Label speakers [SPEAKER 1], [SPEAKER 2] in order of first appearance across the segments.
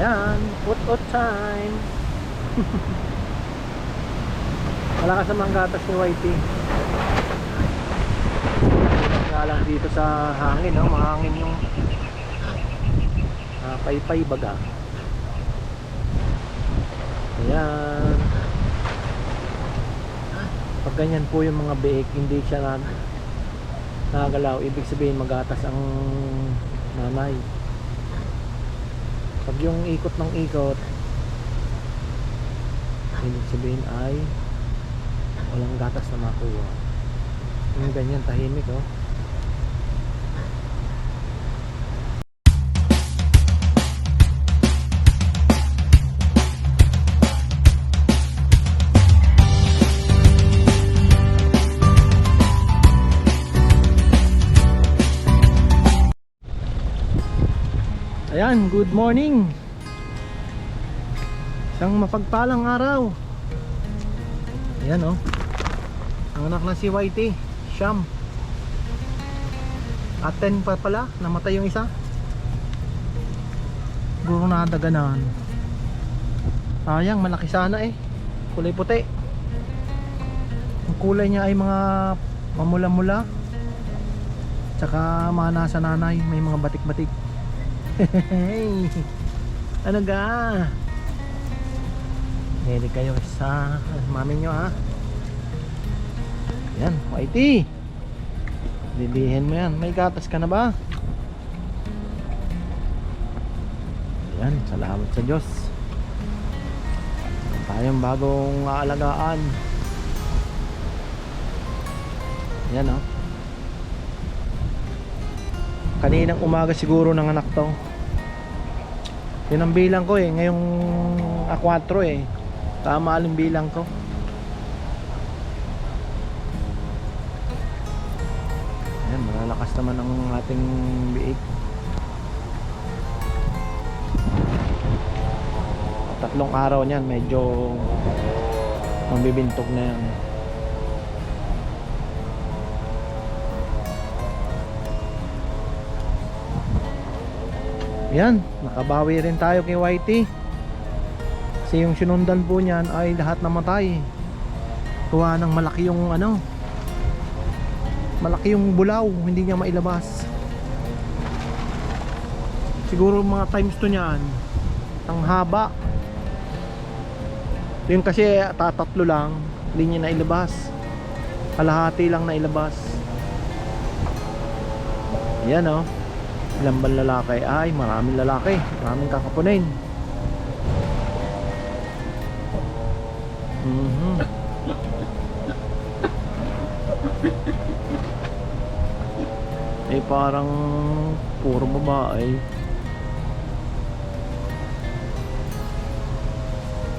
[SPEAKER 1] Yan, put-out time. Malakas naman gatas ni Whitey. Kaya lang dito sa hangin, no? mahangin yung ah, paypay baga. Ayan. Pag ganyan po yung mga biik, hindi siya na nagalaw. Ibig sabihin magatas ang nanay. Pag yung ikot ng ikot, ibig sabihin ay walang gatas na makuha. Yung ganyan, tahimik oh. Ayan, good morning. Isang mapagpalang araw. Ayan oh. Ang anak na si Whitey, Sham. At 10 pa pala, namatay yung isa. Guro na daganan. Sayang, malaki sana eh. Kulay puti. Ang kulay niya ay mga mamula-mula. Tsaka mga nasa nanay, may mga batik-batik. Ano ga? Hindi kayo sa mami nyo ha. Yan, Whitey. Lilihin mo yan. May gatas ka na ba? Yan, salamat sa Diyos. Tayong bagong aalagaan. Yan oh. Kaninang umaga siguro ng anak to. Yun ang bilang ko eh. Ngayong A4 eh. Tama aling bilang ko. Ayan, malalakas naman ang ating biik. Tatlong araw niyan, medyo mabibintog na yan. Yan, nakabawi rin tayo kay Whitey. Kasi yung sinundan po niyan ay lahat namatay. Tuwa ng malaki yung ano. Malaki yung bulaw, hindi niya mailabas. Siguro mga times to niyan. Ang haba. Yung kasi tatatlo lang, hindi niya nailabas. Kalahati lang nailabas. Yan oh. Ilan ba lalaki? Ay, maraming lalaki. Maraming kakapunin. Mhm. Eh parang puro babae.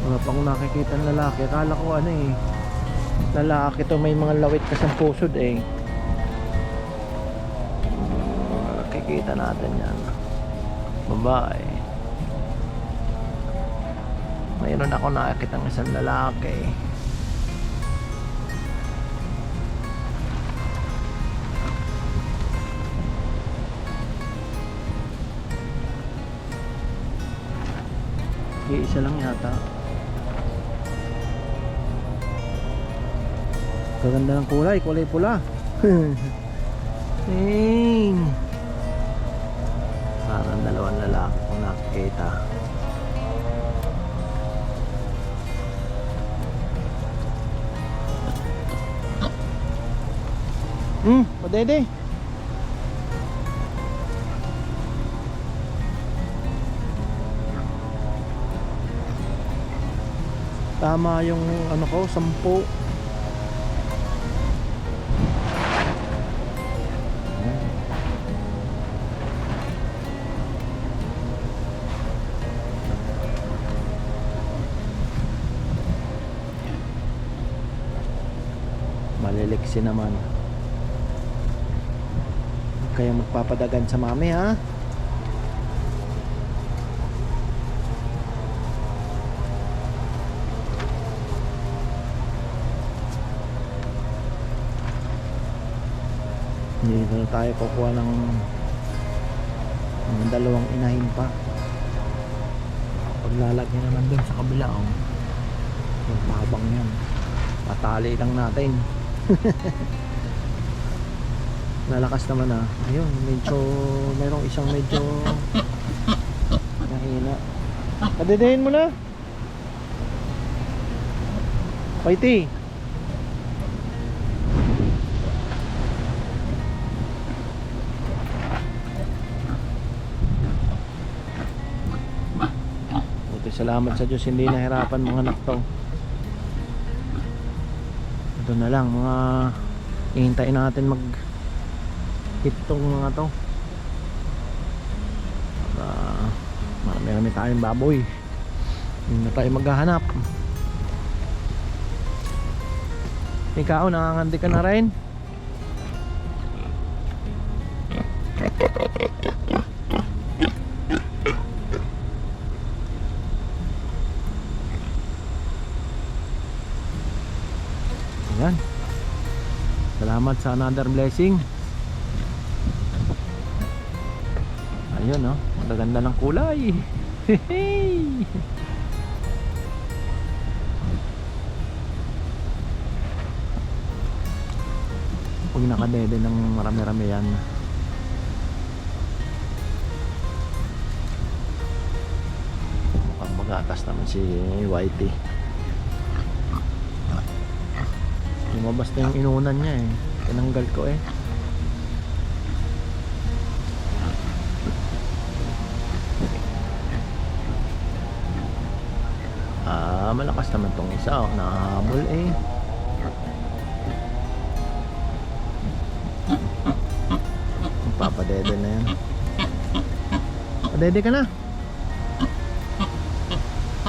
[SPEAKER 1] Wala pa akong nakikita ng lalaki. Akala ko ano eh. Lalaki to may mga lawit kasang pusod eh. Makikita natin yan. Babae. Mayroon ako nakikita ng isang lalaki. Isa lang yata. Kaganda ng kulay, kulay pula. Ding. Parang dalawang lalaki kung nakikita. Hmm, padede. Tama yung ano ko, sampu. Maliliksi naman. Huwag kayong magpapadagan sa mami ha. Hindi na tayo kukuha ng ng dalawang inahin pa. paglalagyan naman dun sa kabila oh. yung tabang yan patali lang natin lalakas naman ah. Ayun medyo merong isang medyo mahina padedehin mo na. Paiti Buti salamat sa Diyos hindi nahirapan mga anak to ito na lang mga ihintayin natin mag hit tong mga to. Para marami rami tayong baboy. Hindi na tayo maghahanap. Ikaw nakangandi ka na rin Salamat sa another blessing. Ayun no, magaganda ng kulay. Pag nakadede ng marami-rami yan. Mukhang magatas naman si Whitey. Lumabas na yung inunan niya eh. Tinanggal ko eh. Ah, malakas naman tong isa oh. Nahabol eh. Papadede na yan. Padede ka na.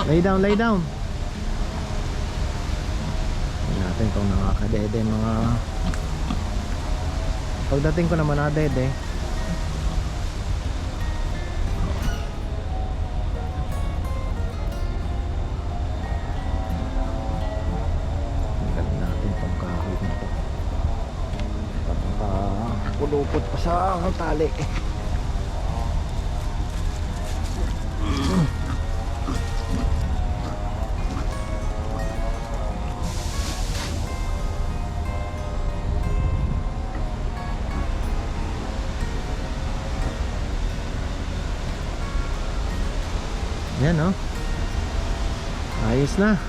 [SPEAKER 1] Lay down, lay down. Natin kung nakakadede mga Pagdating ko naman nakadede. Itong Pagkapulupot pa sa tali Yan oh. Ayos na.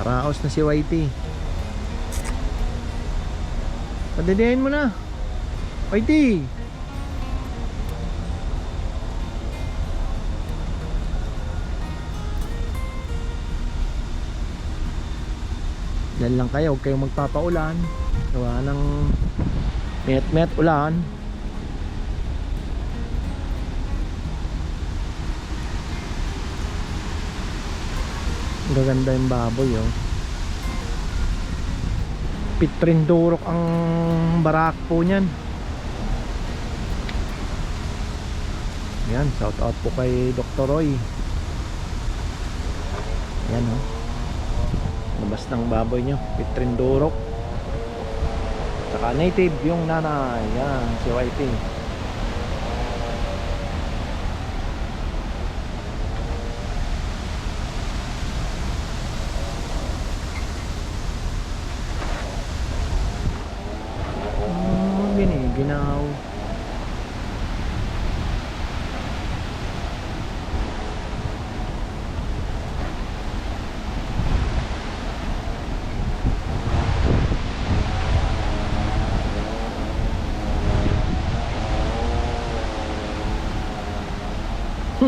[SPEAKER 1] Naraos na si Whitey. Padedehin mo na. Whitey. Yan lang kayo, huwag kayong magpapaulan. Gawa ng met-met ulan. Gaganda yung baboy oh. Pitrindurok ang barak po niyan. Yan, shout out po kay Dr. Roy. Yan oh. Labas ng baboy nyo, Pitrindurok. Saka native yung nanay. Yan, si Whitey. Oh, giniginaw.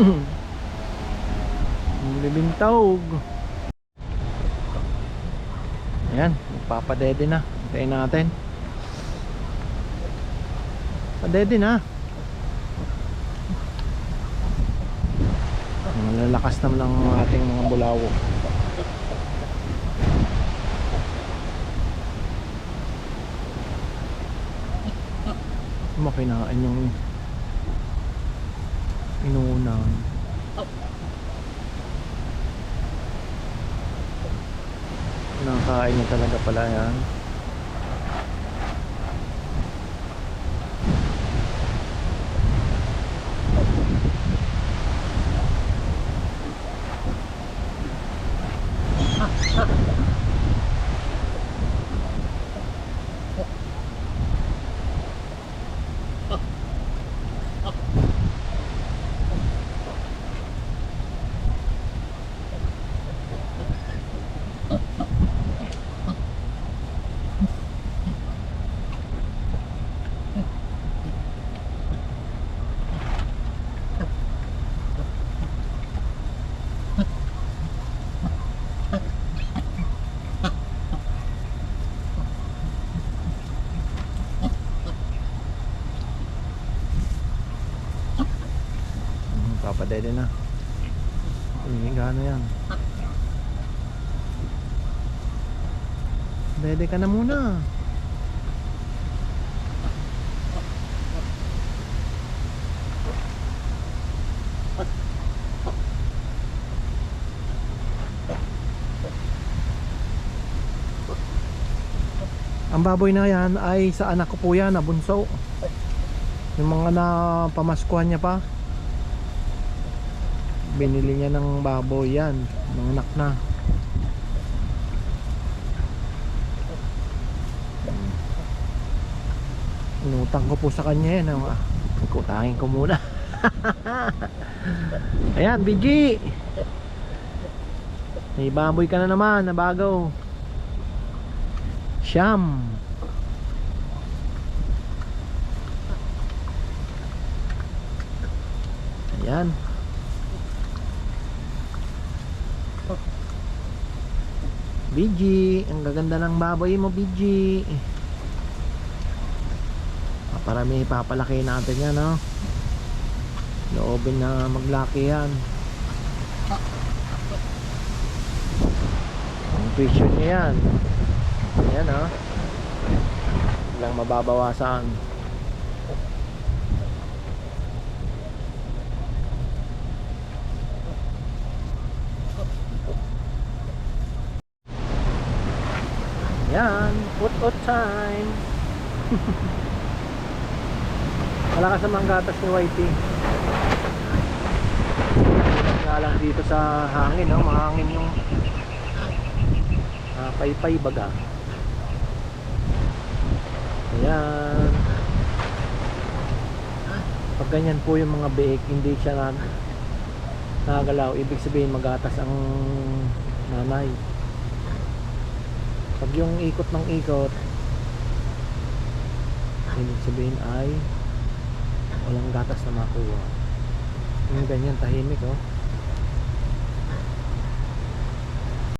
[SPEAKER 1] Ang libintawg. Ayan, magpapadede na. Hintayin natin. Padede na. Malalakas naman ang ating mga bulawo. Makinain yung inuunan. Nakakain niya talaga pala yan. Papadede na. Humihiga na yan. Dede ka na muna. Ang baboy na yan ay sa anak ko po yan, na bunso. Yung mga na pamaskuhan niya pa. Binili niya ng baboy yan, mga anak na. Inutang ko po sa kanya yan. ah. Kutangin ko muna. Ayan, BG. May baboy ka na naman na bago. Siyam. Ayan. BG, ang gaganda ng baboy mo, BG. Para may papalaki natin yan, no? Loobin na maglaki yan. Ang tuition niya yan. Ayan, no? Walang mababawasan. Yan, put-ut time. Wala ka sa manggatas ni Whitey. Nga lang dito sa hangin, no? Mahangin yung ah, paypay baga. Ayan. Pag ganyan po yung mga biik, hindi siya na nagalaw. Ibig sabihin magatas ang nanay. Pag yung ikot ng ikot, ibig sabihin ay walang gatas na makuha. Yung ganyan tahimik oh.